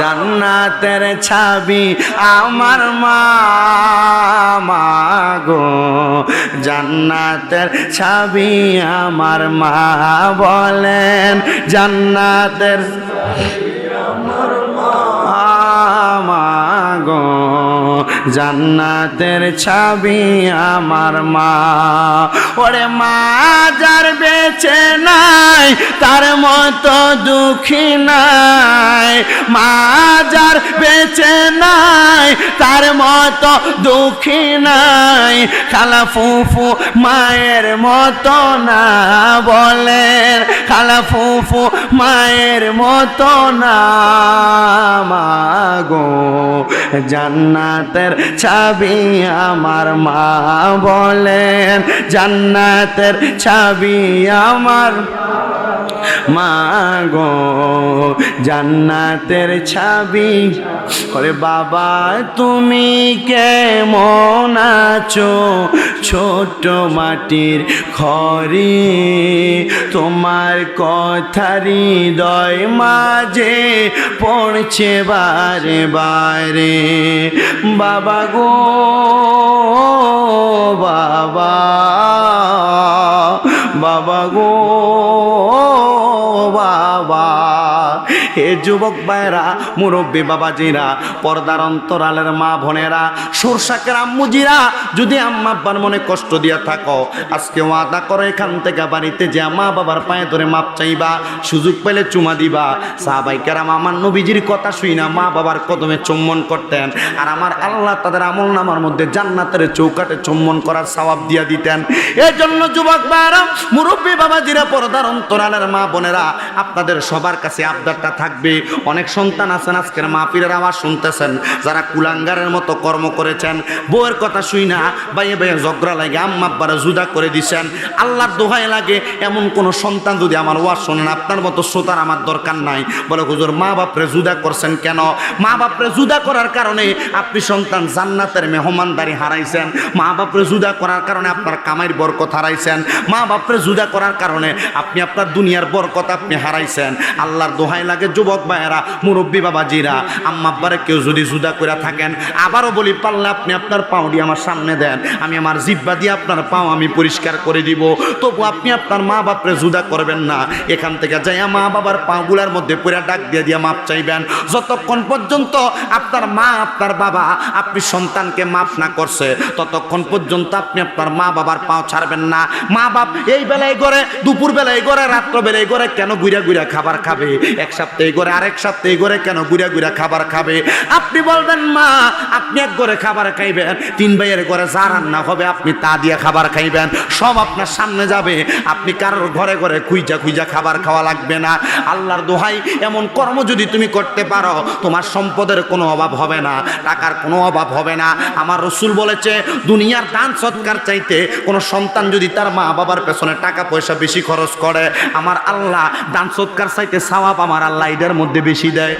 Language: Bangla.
জান্নাতের ছাবি আমার মা গো। জান্নাতের ছাবি আমার মা বলেন জান্নাতের মাগো জান্নাতের ছাবি আমার মা। ওরে মা, যার বেঁচে নাই, তার মতো দুঃখী নাই। মা, যার বেঁচে নাই, তার মতো দুঃখী নাই। খালা ফুফু মায়ের মতো না বলেন খালা ফুফু মায়ের মতো না মাগো জান্নাতের ছাবি আমার মা বলেন জান্নাতের ছাবি আমার মাগো, জান্নাতের ছাবি। ওরে বাবা, তুমি কেমন আছো? ছোট মাটির খড়ি, তোমার কথা হৃদয় মাঝে পড়ছে বারে বারে। বাবা গো, বাবা বাবা গো। হে যুবক ভাইরা মুরব্বী বাবাজিরা পর্দার অন্তরালের মা বোনেরা সরষাকের আম্মুজিরা, যদি আম্মা আব্বার মনে কষ্ট দিয়া থাকো, আজকে ওয়াদা করো এখান থেকে বাড়িতে যে মা বাবার পায়ে ধরে মাপ চাইবা, সুযোগ পেলে চুমা দিবা। সাহাবাইকারাম আমার নবীজির কথা শুই না, মা বাবার কদমে চুম্বন করতেন। আর আমার আল্লাহ তাদের আমল নামার মধ্যে জান্নাতের চৌকাটে চুম্বন করার সওয়াব দিয়া দিতেন। এর জন্য যুবক ভাইরা মুরব্বী বাবাজিরা, পর্দার অন্তরালের মা বোনেরা, আপনাদের সবার কাছে আবদারটা থাকবে। অনেক সন্তান আছেন, আজকের মাহফিলের আওয়াজ শুনতেছেন। যারা কুলাঙ্গারের মতো কর্ম করেছেন। বউয়ের কথা শুই না, বাইয়ে বাইয়ে ঝগড়া লাগে, আম্মা আব্বারা জুদা করে দিছেন। আল্লাহর দোহাই লাগে, এমন কোন সন্তান যদি আমার ওয়াজ শোনেন, আপনার মতো শ্রোতার আমার দরকার নাই। বলে হুজুর, মা বাপরে জুদা করছেন কেন? মা বাপরে জুদা করার কারণে আপনি সন্তান জান্নাতের মেহমানদারি হারাইছেন। মা বাপরে জুদা করার কারণে আপনার কামাইর বরকত হারাইছেন। মা বাপরে জুদা করার কারণে আপনি আপনার দুনিয়ার বরকত আপনি হারাইছেন। আল্লাহর দোহাই লাগে যুবক ভাইয়েরা, মুরব্বী বাবাজিরা, আম্মা আব্বারে কেউ যদি জুদা করে থাকেন, আবারও বলি পারলে আপনি আপনার পাউডি আমার সামনে দেন, আমি আমার জিব্বা দিয়ে আপনার পাও আমি পরিষ্কার করে দিব। তবু আপনি আপনার মা বাপরে জুদা করবেন না। এখান থেকে যাইয়া মা বাবার পাগুলার মধ্যে পুরা ডাক দিয়ে দিয়ে মাপ চাইবেন। যতক্ষণ পর্যন্ত আপনার মা, আপনার বাবা আপনি সন্তানকে মাফ না করছে, ততক্ষণ পর্যন্ত আপনি আপনার মা বাবার পাও ছাড়বেন না। মা বাপ এই বেলায় করে দুপুর বেলায় করে রাত্র বেলায় করে কেন গুড়া গুড়া খাবার খাবে? এক সপ্তাহে করে আরেক সপ্তাহে করে কেন গুড়া গুড়া খাবার খাবে? আপনি বলবেন, মা, আপনি এক করে খাবার খাইবেন? তিন ভাইয়ের ঘরে যা রান্না হবে, আপনি তা দিয়ে খাবার খাইবেন। সব আপনার সামনে যাবে। আপনি কারোর ঘরে ঘরে খুঁজা খুঁজা খাবার খাওয়া লাগবে না। আল্লাহর দোহাই, এমন কর্ম যদি তুমি করতে পারো, তোমার সম্পদের কোনো অভাব হবে না, টাকার কোনো অভাব হবে না। আমার রসুল বলেছে, দুনিয়ার দান সৎকার চাইতে কোনো সন্তান যদি তার মা বাবার পেছনে টাকা পয়সা বেশি খরচ করে, আমার আল্লাহ দান সৎকার চাইতে সওয়াব আমার আল্লাহ এদের মধ্যে বেশি দেয়।